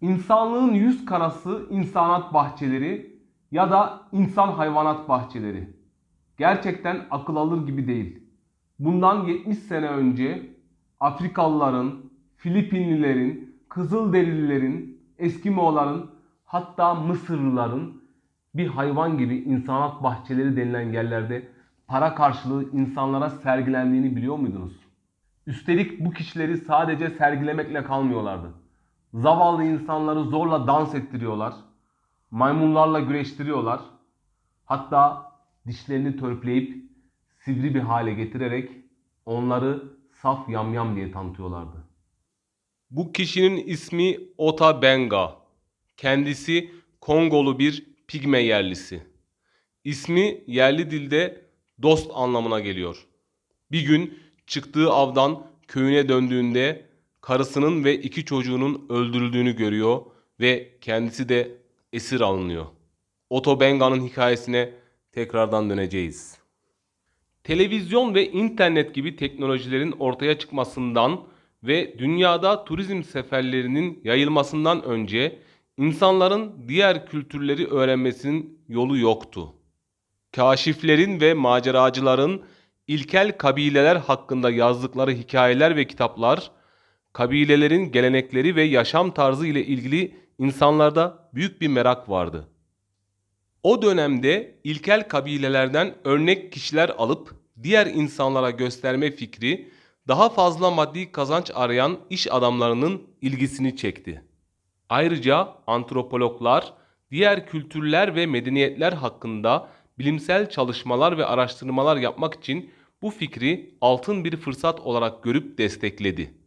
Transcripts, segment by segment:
İnsanlığın yüz karası insanat bahçeleri ya da insan hayvanat bahçeleri. Gerçekten akıl alır gibi değil. Bundan 70 sene önce Afrikalıların, Filipinlilerin, Kızılderililerin, Eskimoların hatta Mısırlıların bir hayvan gibi insanat bahçeleri denilen yerlerde para karşılığı insanlara sergilendiğini biliyor muydunuz? Üstelik bu kişileri sadece sergilemekle kalmıyorlardı. Zavallı insanları zorla dans ettiriyorlar. Maymunlarla güreştiriyorlar. Hatta dişlerini törpüleyip sivri bir hale getirerek onları saf yamyam diye tanıtıyorlardı. Bu kişinin ismi Ota Benga. Kendisi Kongolu bir pigme yerlisi. İsmi yerli dilde dost anlamına geliyor. Bir gün çıktığı avdan köyüne döndüğünde karısının ve iki çocuğunun öldürüldüğünü görüyor ve kendisi de esir alınıyor. Otto Benga'nın hikayesine tekrardan döneceğiz. Televizyon ve internet gibi teknolojilerin ortaya çıkmasından ve dünyada turizm seferlerinin yayılmasından önce insanların diğer kültürleri öğrenmesinin yolu yoktu. Kaşiflerin ve maceracıların ilkel kabileler hakkında yazdıkları hikayeler ve kitaplar, kabilelerin gelenekleri ve yaşam tarzı ile ilgili insanlarda büyük bir merak vardı. O dönemde ilkel kabilelerden örnek kişiler alıp diğer insanlara gösterme fikri daha fazla maddi kazanç arayan iş adamlarının ilgisini çekti. Ayrıca antropologlar diğer kültürler ve medeniyetler hakkında bilimsel çalışmalar ve araştırmalar yapmak için bu fikri altın bir fırsat olarak görüp destekledi.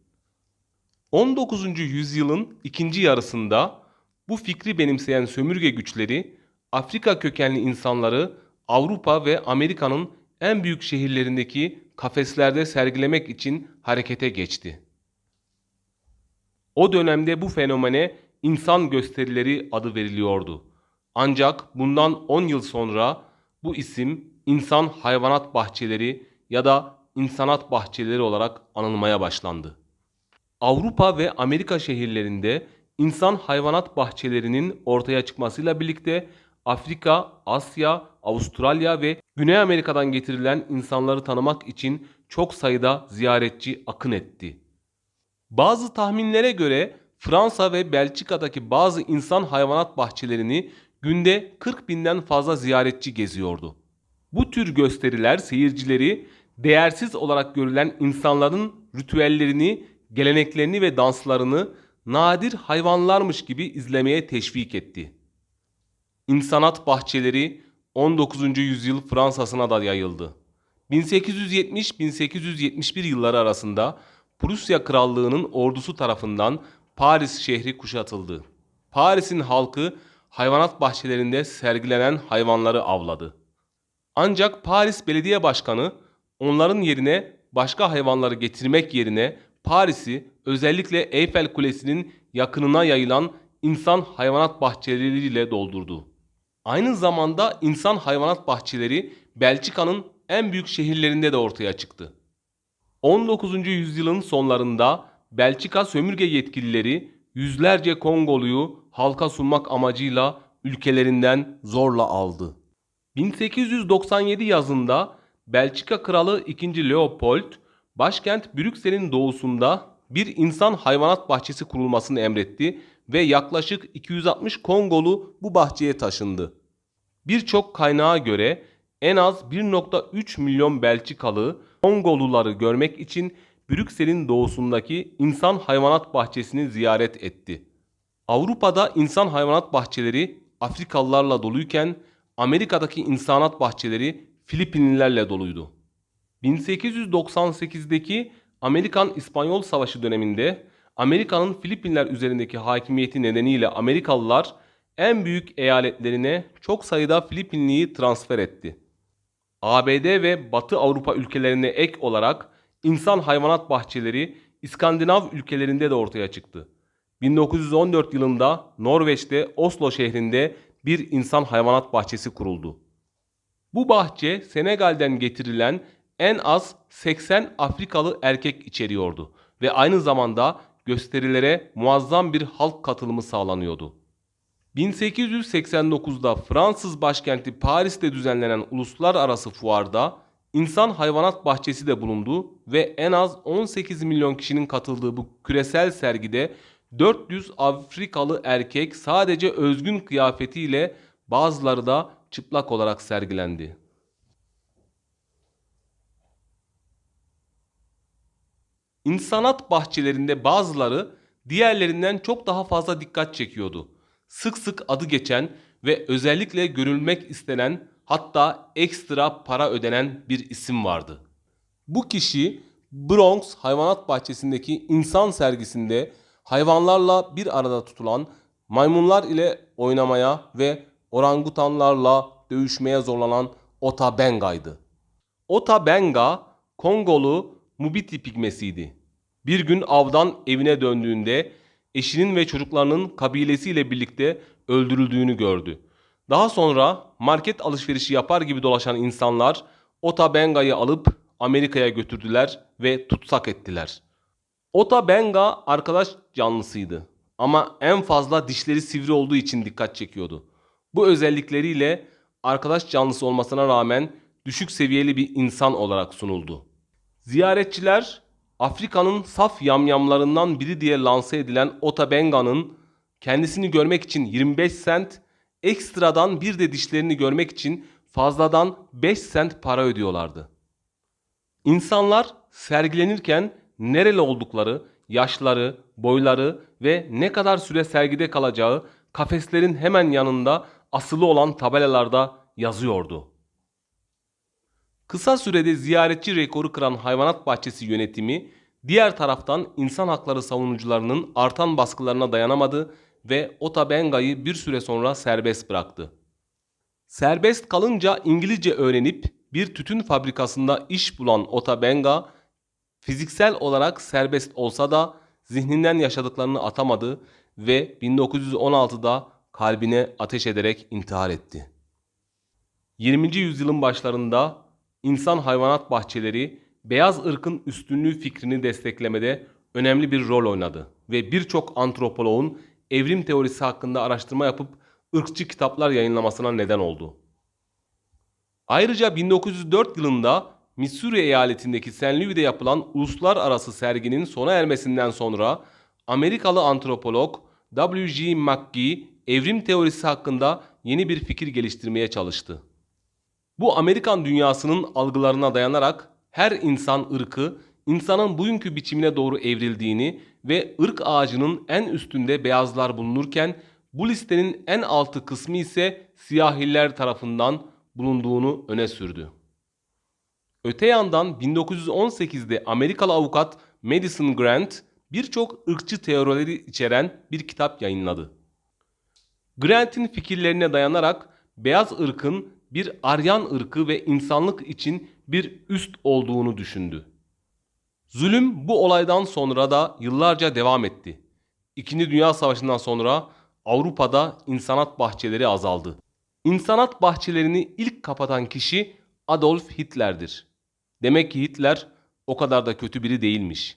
19. yüzyılın ikinci yarısında bu fikri benimseyen sömürge güçleri Afrika kökenli insanları Avrupa ve Amerika'nın en büyük şehirlerindeki kafeslerde sergilemek için harekete geçti. O dönemde bu fenomene insan gösterileri adı veriliyordu. Ancak bundan 10 yıl sonra bu isim insan hayvanat bahçeleri ya da insanat bahçeleri olarak anılmaya başlandı. Avrupa ve Amerika şehirlerinde insan hayvanat bahçelerinin ortaya çıkmasıyla birlikte Afrika, Asya, Avustralya ve Güney Amerika'dan getirilen insanları tanımak için çok sayıda ziyaretçi akın etti. Bazı tahminlere göre Fransa ve Belçika'daki bazı insan hayvanat bahçelerini günde 40 binden fazla ziyaretçi geziyordu. Bu tür gösteriler seyircileri değersiz olarak görülen insanların ritüellerini, geleneklerini ve danslarını nadir hayvanlarmış gibi izlemeye teşvik etti. İnsanat bahçeleri 19. yüzyıl Fransa'sına da yayıldı. 1870-1871 yılları arasında Prusya Krallığı'nın ordusu tarafından Paris şehri kuşatıldı. Paris'in halkı hayvanat bahçelerinde sergilenen hayvanları avladı. Ancak Paris Belediye Başkanı onların yerine başka hayvanları getirmek yerine Paris'i özellikle Eyfel Kulesi'nin yakınına yayılan insan hayvanat bahçeleriyle doldurdu. Aynı zamanda insan hayvanat bahçeleri Belçika'nın en büyük şehirlerinde de ortaya çıktı. 19. yüzyılın sonlarında Belçika sömürge yetkilileri yüzlerce Kongoluyu halka sunmak amacıyla ülkelerinden zorla aldı. 1897 yazında Belçika Kralı 2. Leopold, başkent Brüksel'in doğusunda bir insan hayvanat bahçesi kurulmasını emretti ve yaklaşık 260 Kongolu bu bahçeye taşındı. Birçok kaynağa göre en az 1.3 milyon Belçikalı Kongoluları görmek için Brüksel'in doğusundaki insan hayvanat bahçesini ziyaret etti. Avrupa'da insan hayvanat bahçeleri Afrikalılarla doluyken Amerika'daki insanat bahçeleri Filipinlilerle doluydu. 1898'deki Amerikan-İspanyol Savaşı döneminde Amerika'nın Filipinler üzerindeki hakimiyeti nedeniyle Amerikalılar en büyük eyaletlerine çok sayıda Filipinliyi transfer etti. ABD ve Batı Avrupa ülkelerine ek olarak insan hayvanat bahçeleri İskandinav ülkelerinde de ortaya çıktı. 1914 yılında Norveç'te Oslo şehrinde bir insan hayvanat bahçesi kuruldu. Bu bahçe Senegal'den getirilen en az 80 Afrikalı erkek içeriyordu ve aynı zamanda gösterilere muazzam bir halk katılımı sağlanıyordu. 1889'da Fransız başkenti Paris'te düzenlenen uluslararası fuarda insan hayvanat bahçesi de bulundu ve en az 18 milyon kişinin katıldığı bu küresel sergide 400 Afrikalı erkek sadece özgün kıyafetiyle bazıları da çıplak olarak sergilendi. İnsanat bahçelerinde bazıları diğerlerinden çok daha fazla dikkat çekiyordu. Sık sık adı geçen ve özellikle görülmek istenen hatta ekstra para ödenen bir isim vardı. Bu kişi Bronx Hayvanat Bahçesi'ndeki insan sergisinde hayvanlarla bir arada tutulan maymunlar ile oynamaya ve orangutanlarla dövüşmeye zorlanan Ota Benga'ydı. Ota Benga, Kongolu Mubiti pigmesiydi. Bir gün avdan evine döndüğünde eşinin ve çocuklarının kabilesiyle birlikte öldürüldüğünü gördü. Daha sonra market alışverişi yapar gibi dolaşan insanlar Ota Benga'yı alıp Amerika'ya götürdüler ve tutsak ettiler. Ota Benga arkadaş canlısıydı ama en fazla dişleri sivri olduğu için dikkat çekiyordu. Bu özellikleriyle arkadaş canlısı olmasına rağmen düşük seviyeli bir insan olarak sunuldu. Ziyaretçiler Afrika'nın saf yamyamlarından biri diye lanse edilen Ota Benga'nın kendisini görmek için 25 sent, ekstradan bir de dişlerini görmek için fazladan 5 sent para ödüyorlardı. İnsanlar sergilenirken nereli oldukları, yaşları, boyları ve ne kadar süre sergide kalacağı kafeslerin hemen yanında asılı olan tabelalarda yazıyordu. Kısa sürede ziyaretçi rekoru kıran hayvanat bahçesi yönetimi diğer taraftan insan hakları savunucularının artan baskılarına dayanamadı ve Ota Benga'yı bir süre sonra serbest bıraktı. Serbest kalınca İngilizce öğrenip bir tütün fabrikasında iş bulan Ota Benga fiziksel olarak serbest olsa da zihninden yaşadıklarını atamadı ve 1916'da kalbine ateş ederek intihar etti. 20. yüzyılın başlarında insan hayvanat bahçeleri beyaz ırkın üstünlüğü fikrini desteklemede önemli bir rol oynadı ve birçok antropoloğun evrim teorisi hakkında araştırma yapıp ırkçı kitaplar yayınlamasına neden oldu. Ayrıca 1904 yılında Missouri eyaletindeki St. Louis'de yapılan uluslararası serginin sona ermesinden sonra Amerikalı antropolog W.G. McGee evrim teorisi hakkında yeni bir fikir geliştirmeye çalıştı. Bu Amerikan dünyasının algılarına dayanarak her insan ırkı insanın bugünkü biçimine doğru evrildiğini ve ırk ağacının en üstünde beyazlar bulunurken bu listenin en altı kısmı ise siyahiler tarafından bulunduğunu öne sürdü. Öte yandan 1918'de Amerikalı avukat Madison Grant birçok ırkçı teorileri içeren bir kitap yayınladı. Grant'in fikirlerine dayanarak beyaz ırkın bir Aryan ırkı ve insanlık için bir üst olduğunu düşündü. Zulüm bu olaydan sonra da yıllarca devam etti. İkinci Dünya Savaşı'ndan sonra Avrupa'da insanat bahçeleri azaldı. İnsanat bahçelerini ilk kapatan kişi Adolf Hitler'dir. Demek ki Hitler o kadar da kötü biri değilmiş.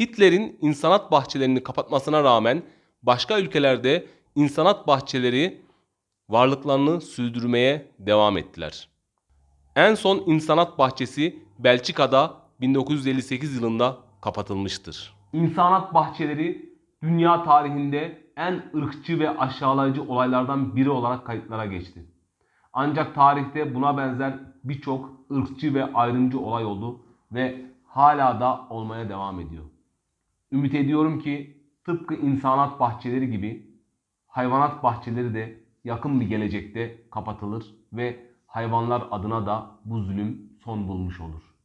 Hitler'in insanat bahçelerini kapatmasına rağmen başka ülkelerde insanat bahçeleri varlıklarını sürdürmeye devam ettiler. En son insanat bahçesi Belçika'da 1958 yılında kapatılmıştır. İnsanat bahçeleri dünya tarihinde en ırkçı ve aşağılayıcı olaylardan biri olarak kayıtlara geçti. Ancak tarihte buna benzer birçok ırkçı ve ayrımcı olay oldu ve hala da olmaya devam ediyor. Ümit ediyorum ki tıpkı insanat bahçeleri gibi hayvanat bahçeleri de yakın bir gelecekte kapatılır ve hayvanlar adına da bu zulüm son bulmuş olur.